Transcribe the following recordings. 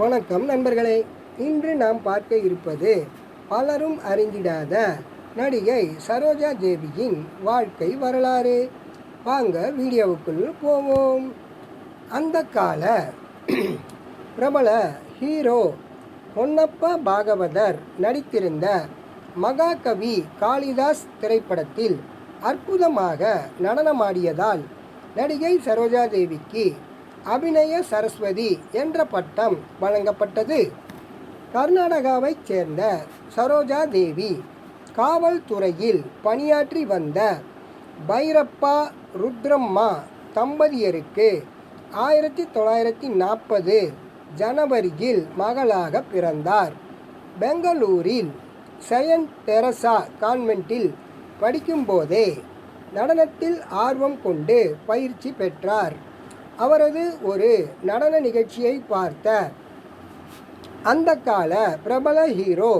வணக்கம் நண்பர்களே. இன்று நாம் பார்க்க இருப்பது பலரும் அறிந்திடாத நடிகை சரோஜா தேவியின் வாழ்க்கை வரலாறு. வாங்க வீடியோவுக்குள் போவோம். அந்த கால பிரபல ஹீரோ பொன்னப்ப பாகவதர் நடித்திருந்த மகாகவி காளிதாஸ் திரைப்படத்தில் அற்புதமாக நடனமாடியதால் நடிகை சரோஜா தேவிக்கு அபிநய சரஸ்வதி என்ற பட்டம் வழங்கப்பட்டது. கர்நாடகாவைச் சேர்ந்த சரோஜா தேவி காவல்துறையில் பணியாற்றி வந்த பைரப்பா ருத்ரம்மா தம்பதியருக்கு ஆயிரத்தி தொள்ளாயிரத்தி நாற்பது ஜனவரியில் மகளாக பிறந்தார். பெங்களூரில் செயன்ட் தெரசா கான்வென்ட்டில் படிக்கும்போதே நடனத்தில் ஆர்வம் கொண்டு பயிற்சி பெற்றார். அவரது ஒரு நடன நிகழ்ச்சியை பார்த்த அந்த கால பிரபல ஹீரோ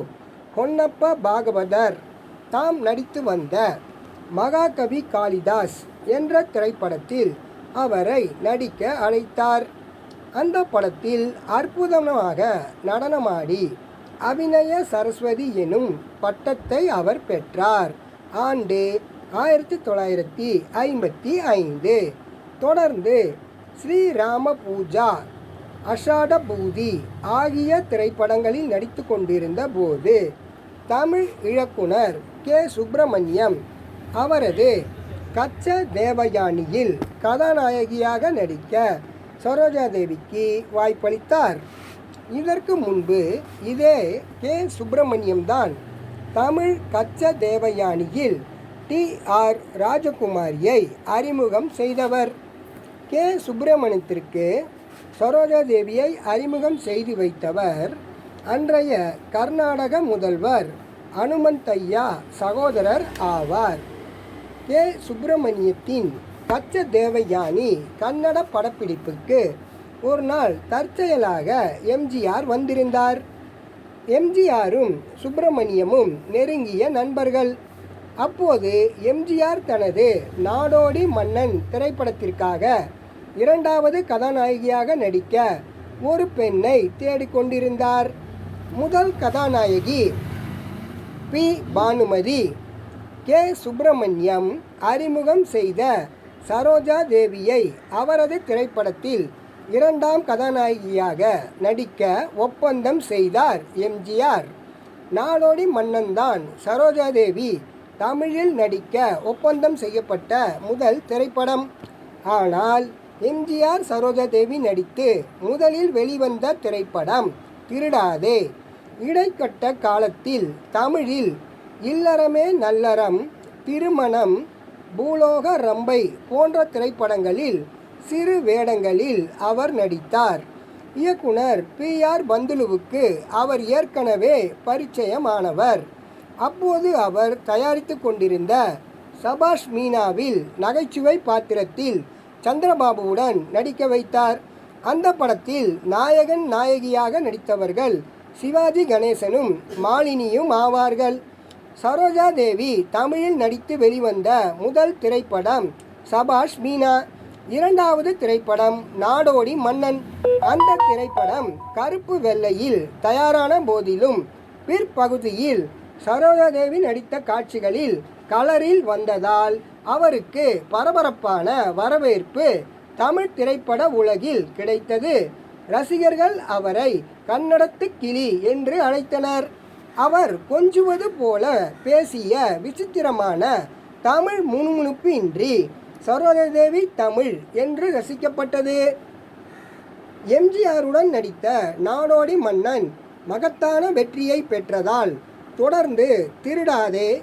பொன்னப்ப பாகவதர் தாம் நடித்து வந்த மகாகவி காளிதாஸ் என்ற திரைப்படத்தில் அவரை நடிக்க அழைத்தார். அந்த படத்தில் அற்புதமாக நடனமாடி அபிநய சரஸ்வதி எனும் பட்டத்தை அவர் பெற்றார். ஆண்டு ஆயிரத்தி தொள்ளாயிரத்தி ஐம்பத்தி ஐந்து. தொடர்ந்து ஸ்ரீராம பூஜா அஷாடபூதி ஆகிய திரைப்படங்களில் நடித்து கொண்டிருந்த போது தமிழ் இயக்குனர் கே. சுப்பிரமணியம் அவரது கச்ச தேவயானியில் கதாநாயகியாக நடிக்க சரோஜா தேவிக்கு வாய்ப்பளித்தார். இதற்கு முன்பு இதே கே. சுப்பிரமணியம் தான் தமிழ் கச்ச தேவயானியில் டி. ஆர். ராஜகுமாரியை அறிமுகம் செய்தவர். கே. சுப்பிரமணியத்திற்கு சரோஜா தேவியை அறிமுகம் செய்து வைத்தவர் அன்றைய கர்நாடக முதல்வர் அனுமந்தையா சகோதரர் ஆவார். கே. சுப்பிரமணியத்தின் பச்ச தேவயானி கன்னட படப்பிடிப்புக்கு ஒரு நாள் தற்செயலாக எம்ஜிஆர் வந்திருந்தார். எம்ஜிஆரும் சுப்பிரமணியமும் நெருங்கிய நண்பர்கள். அப்போது எம்ஜிஆர் தனது நாடோடி மன்னன் திரைப்படத்திற்காக இரண்டாவது கதாநாயகியாக நடிக்க ஒரு பெண்ணை தேடிக்கொண்டிருந்தார். முதல் கதாநாயகி பி. பானுமதி கே. சுப்பிரமணியம் அறிமுகம் செய்த சரோஜா தேவியை அவரது திரைப்படத்தில் இரண்டாம் கதாநாயகியாக நடிக்க ஒப்பந்தம் செய்தார் எம்ஜிஆர். நாடோடி மன்னன்தான் சரோஜா தேவி தமிழில் நடிக்க ஒப்பந்தம் செய்யப்பட்ட முதல் திரைப்படம். ஆனால் எம்ஜிஆர் சரோஜாதேவி நடித்து முதலில் வெளிவந்த திரைப்படம் திருடாதே. இடைக்கட்ட காலத்தில் தமிழில் இல்லறமே நல்லறம் திருமணம் பூலோக ரம்பை போன்ற திரைப்படங்களில் சிறு வேடங்களில் அவர் நடித்தார். இயக்குனர் பி. ஆர். பந்துலுவுக்கு அவர் ஏற்கனவே பரிச்சயமானவர். அப்போது அவர் தயாரித்து கொண்டிருந்த சபாஷ் மீனாவில் நகைச்சுவை பாத்திரத்தில் சந்திரபாபுவுடன் நடிக்க வைத்தார். அந்த படத்தில் நாயகன் நாயகியாக நடித்தவர்கள் சிவாஜி கணேசனும் மாலினியும் ஆவார்கள். சரோஜா தேவி தமிழில் நடித்து வெளிவந்த முதல் திரைப்படம் சபாஷ் மீனா இரண்டாவது திரைப்படம் நாடோடி மன்னன். அந்த திரைப்படம் கருப்பு வெள்ளையில் தயாரான போதிலும் பிற்பகுதியில் சரோஜாதேவி நடித்த காட்சிகளில் கலரில் வந்ததால் அவருக்கு பரபரப்பான வரவேற்பு தமிழ் திரைப்பட உலகில் கிடைத்தது. ரசிகர்கள் அவரை கன்னடத்து கிளி என்று அழைத்தனர். அவர் கொஞ்சுவது போல பேசிய விசித்திரமான தமிழ் முணுமுணுப்பின்றி இன்றி தமிழ் என்று ரசிக்கப்பட்டது. எம்ஜிஆருடன் நடித்த நாடோடி மன்னன் மகத்தான வெற்றியை பெற்றதால் தொடர்ந்து திருடாதே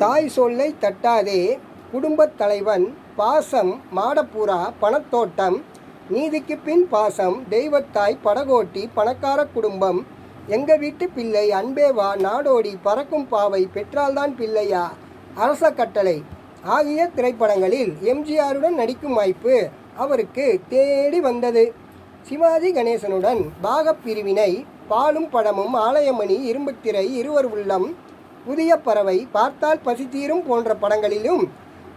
தாய் சொல்லை தட்டாதே. குடும்பத் தலைவன் பாசம் மாடப்புறா பணத்தோட்டம். நீதிக்கு பின் பாசம் தெய்வத்தாய் படகோட்டி பணக்கார குடும்பம். எங்க வீட்டு பிள்ளை அன்பேவா நாடோடி பறக்கும் பாவை பெற்றால்தான் பிள்ளையா? அரச கட்டளை. ஆகிய திரைப்படங்களில் எம்ஜிஆருடன் நடிக்கும் வாய்ப்பு அவருக்கு தேடி வந்தது. சிவாஜி கணேசனுடன் பாகப் பிரிவினை பாலும் படமும் ஆலயமணி இரும்புத்திரை இருவர் உள்ளம் புதிய பறவை பார்த்தால் பசித்தீரும் போன்ற படங்களிலும்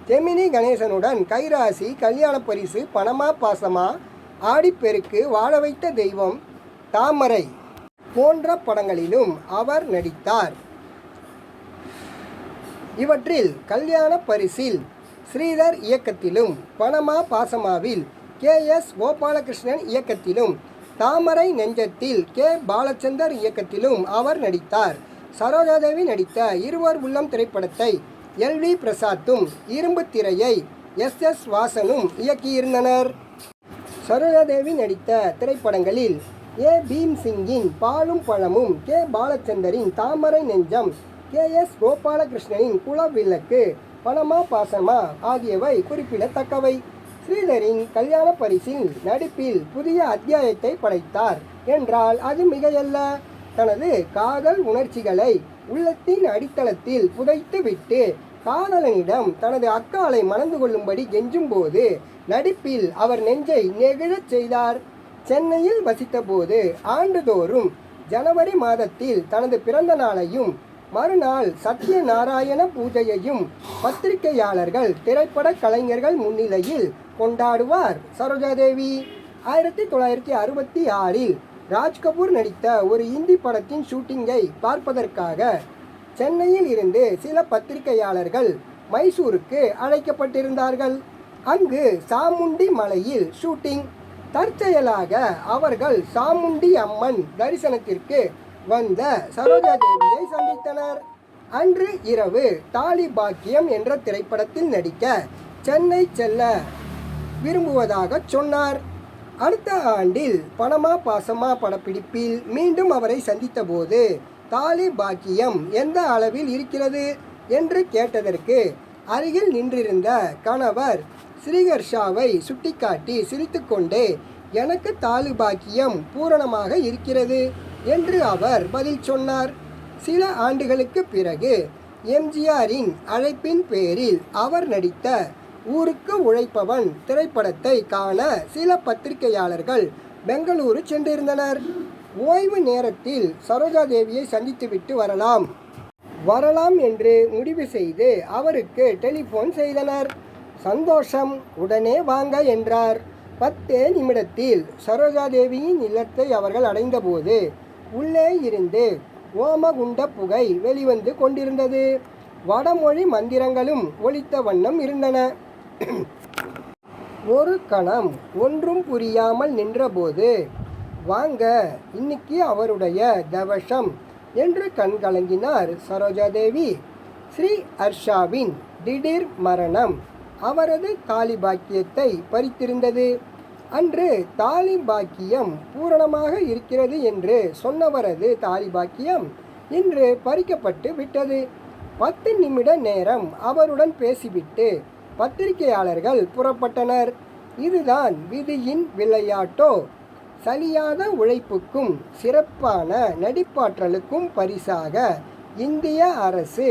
ஜெமினி கணேசனுடன் கைராசி கல்யாண பரிசு பணமா பாசமா ஆடிப்பெருக்கு வாழ வைத்த தெய்வம் தாமரை போன்ற படங்களிலும் அவர் நடித்தார். இவற்றில் கல்யாண பரிசில் ஸ்ரீதர் இயக்கத்திலும் பணமா பாசமாவில் கே எஸ் கோபாலகிருஷ்ணன் இயக்கத்திலும் தாமரை நெஞ்சத்தில் கே பாலச்சந்தர் இயக்கத்திலும் அவர் நடித்தார். சரோஜாதேவி நடித்த இருவர் உள்ளம் திரைப்படத்தை எல் வி பிரசாத்தும் இரும்பு திரையை எஸ் எஸ் வாசனும் இயக்கியிருந்தனர். சரோஜாதேவி நடித்த திரைப்படங்களில் ஏ பீம் சிங்கின் பாலும் பழமும் கே பாலச்சந்தரின் தாமரை நெஞ்சம் கே எஸ் கோபாலகிருஷ்ணனின் குலவிளக்கு பணமா பாசமா ஆகியவை குறிப்பிடத்தக்கவை. ஸ்ரீதரின் கல்யாண பரிசில் நடிப்பில் புதிய அத்தியாயத்தை படைத்தார் என்றால் அது மிகையல்ல. தனது காதல் உணர்ச்சிகளை உள்ளத்தின் அடித்தளத்தில் புதைத்துவிட்டு காதலனிடம் தனது அக்காளை மணந்து கொள்ளும்படி கெஞ்சும்போது நடிப்பில் அவர் நெஞ்சை நெகிழச் செய்தார். சென்னையில் வசித்தபோது ஆண்டுதோறும் ஜனவரி மாதத்தில் தனது பிறந்த நாளையும் மறுநாள் சத்யநாராயண பூஜையையும் பத்திரிகையாளர்கள் திரைப்பட கலைஞர்கள் முன்னிலையில் கொண்டாடுவார். சரோஜாதேவி ஆயிரத்தி தொள்ளாயிரத்தி அறுபத்தி ஆறில் ராஜ்கபூர் நடித்த ஒரு இந்தி படத்தின் ஷூட்டிங்கை பார்ப்பதற்காக சென்னையில் இருந்து சில பத்திரிகையாளர்கள் மைசூருக்கு அழைக்கப்பட்டிருந்தார்கள். அங்கு சாமுண்டி மலையில் ஷூட்டிங். தற்செயலாக அவர்கள் சாமுண்டி அம்மன் தரிசனத்திற்கு வந்த சரோஜா தேவியை சந்தித்தனர். அன்று இரவு தாலி பாக்கியம் என்ற திரைப்படத்தில் நடிக்க சென்னை செல்ல விரும்புவதாக சொன்னார். அடுத்த ஆண்டில் பணமா பாசமா படப்பிடிப்பில் மீண்டும் அவரை சந்தித்தபோது தாலி பாக்கியம் எந்த அளவில் இருக்கிறது? என்று கேட்டதற்கு அருகில் நின்றிருந்த கணவர் ஸ்ரீகர்ஷாவை சுட்டிக்காட்டி சிரித்துக்கொண்டே எனக்கு தாலி பாக்கியம் பூரணமாக இருக்கிறது என்று அவர் பதில் சொன்னார். சில ஆண்டுகளுக்கு பிறகு எம்ஜிஆரின் அழைப்பின் பேரில் அவர் நடித்த ஊருக்கு உழைப்பவன் திரைப்படத்தை காண சில பத்திரிகையாளர்கள் பெங்களூரு சென்றிருந்தனர். ஓய்வு நேரத்தில் சரோஜா தேவியை சந்தித்துவிட்டு வரலாம். வரலாம் என்று முடிவு செய்து அவருக்கு டெலிஃபோன் செய்தனர். சந்தோஷம் உடனே வாங்க என்றார். பத்தே நிமிடத்தில் சரோஜா தேவியின் இல்லத்தை அவர்கள் அடைந்தபோது உள்ளே இருந்து ஓமகுண்ட புகை வெளிவந்து கொண்டிருந்தது. வடமொழி மந்திரங்களும் ஒலித்த வண்ணம் இருந்தன. ஒரு கணம் ஒன்றும் புரியாமல் நின்றபோது வாங்க இன்னைக்கு அவருடைய தவசம் என்று கண்கலங்கினார் சரோஜாதேவி. ஸ்ரீ ஹர்ஷாவின் திடீர் மரணம் அவரது தாலி பாக்கியத்தை பறித்திருந்தது. அன்று தாலி பாக்கியம் பூரணமாக இருக்கிறது என்று சொன்னவரது தாலி பாக்கியம் இன்று பறிக்கப்பட்டு விட்டது. பத்து நிமிட நேரம் அவருடன் பேசிவிட்டு பத்திரிகையாளர்கள் புறப்பட்டனர். இதுதான் விதியின் விளையாட்டோ. சலியாத உழைப்புக்கும் சிறப்பான நடிப்பாற்றலுக்கும் பரிசாக இந்திய அரசு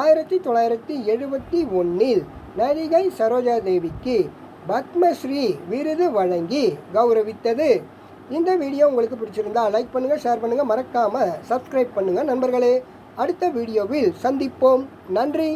ஆயிரத்தி தொள்ளாயிரத்தி எழுபத்தி ஒன்றில் நடிகை சரோஜா தேவிக்கு பத்மஸ்ரீ விருது வழங்கி கௌரவித்தது. இந்த வீடியோ உங்களுக்கு பிடிச்சிருந்தா லைக் பண்ணுங்கள் ஷேர் பண்ணுங்கள் மறக்காமல் சப்ஸ்கிரைப் பண்ணுங்கள் நண்பர்களே. அடுத்த வீடியோவில் சந்திப்போம். நன்றி.